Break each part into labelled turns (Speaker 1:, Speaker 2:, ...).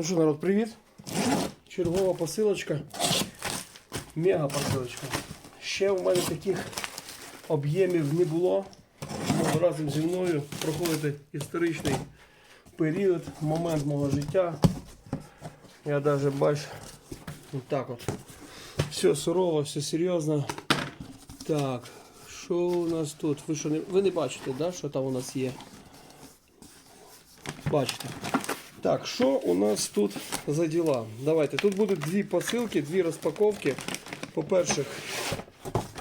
Speaker 1: Ну що, народ, привіт. Чергова посилочка. Мега посилочка. Ще у мене таких об'ємів не було. Тому разом зі мною проходити історичний період, момент мого життя. Я навіть бачу так от. Все сурово, все серйозно. Так, що у нас тут? Ви що не, ви не бачите, да, що там у нас є? Бачите. Так, що у нас тут за діла? Давайте. Тут будуть дві посилки, дві розпаковки. По-перше,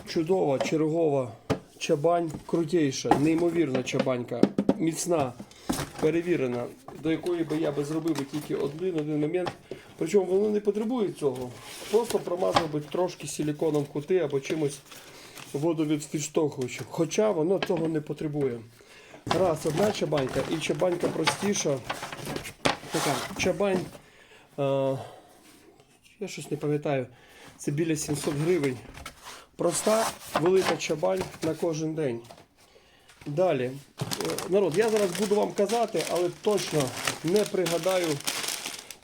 Speaker 1: чудова, чергова чабань, крутейша, неймовірна чабанька, міцна, перевірена, до якої би я би зробив би тільки один один момент. Причому воно не потребує цього. Просто промазав би трошки силіконом кути або чимось водовідштовхуючим. Хоча воно того не потребує. Раз, одна чабанька і чабанька простіша. Така чабань. Я щось не пам'ятаю. Це біля 700 гривень. Проста велика чабань на кожен день. Далі. Е, Народ, я зараз буду вам казати, але точно не пригадаю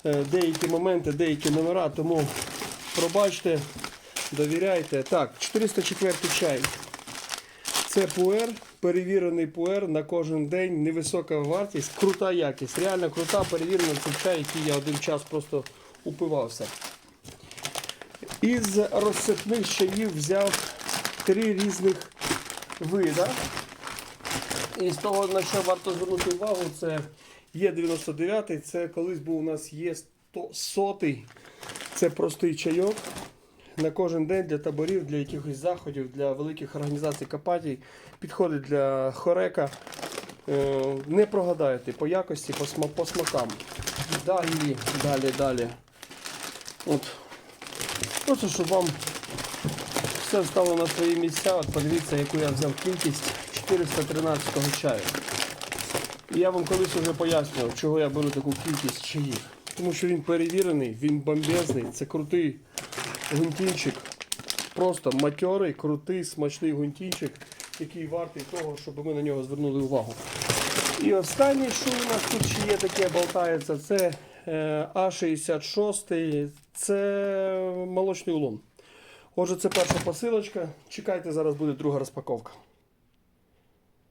Speaker 1: е, деякі моменти, деякі номера, тому пробачте, довіряйте. Так, 404 чай. Це пуер, перевірений пуер на кожен день, невисока вартість, крута якість. Реально крута, перевірена це чай, який я один час просто упивався. Із розсипних чаїв взяв три різних вида. І з того, на що варто звернути увагу, це є 99 це колись був у нас є 100 це простий чайок. На кожен день для таборів, для якихось заходів, для великих організацій капатій, підходить для хорека. Е, Не прогадаєте по якості, по, сма- по смакам. Далі, далі, далі. От. Просто щоб вам все стало на свої місця. От подивіться, яку я взяв кількість 413 чаю. І я вам колись вже пояснював, чого я беру таку кількість чаїв. Тому що він перевірений, він бомбезний, це крутий гунтінчик. Просто матьорий, крутий, смачний гунтінчик, який вартий того, щоб ми на нього звернули увагу. І останнє, що у нас тут ще є таке болтається, це е, А66, це молочний улон. Отже, це перша посилочка. Чекайте, зараз буде друга розпаковка.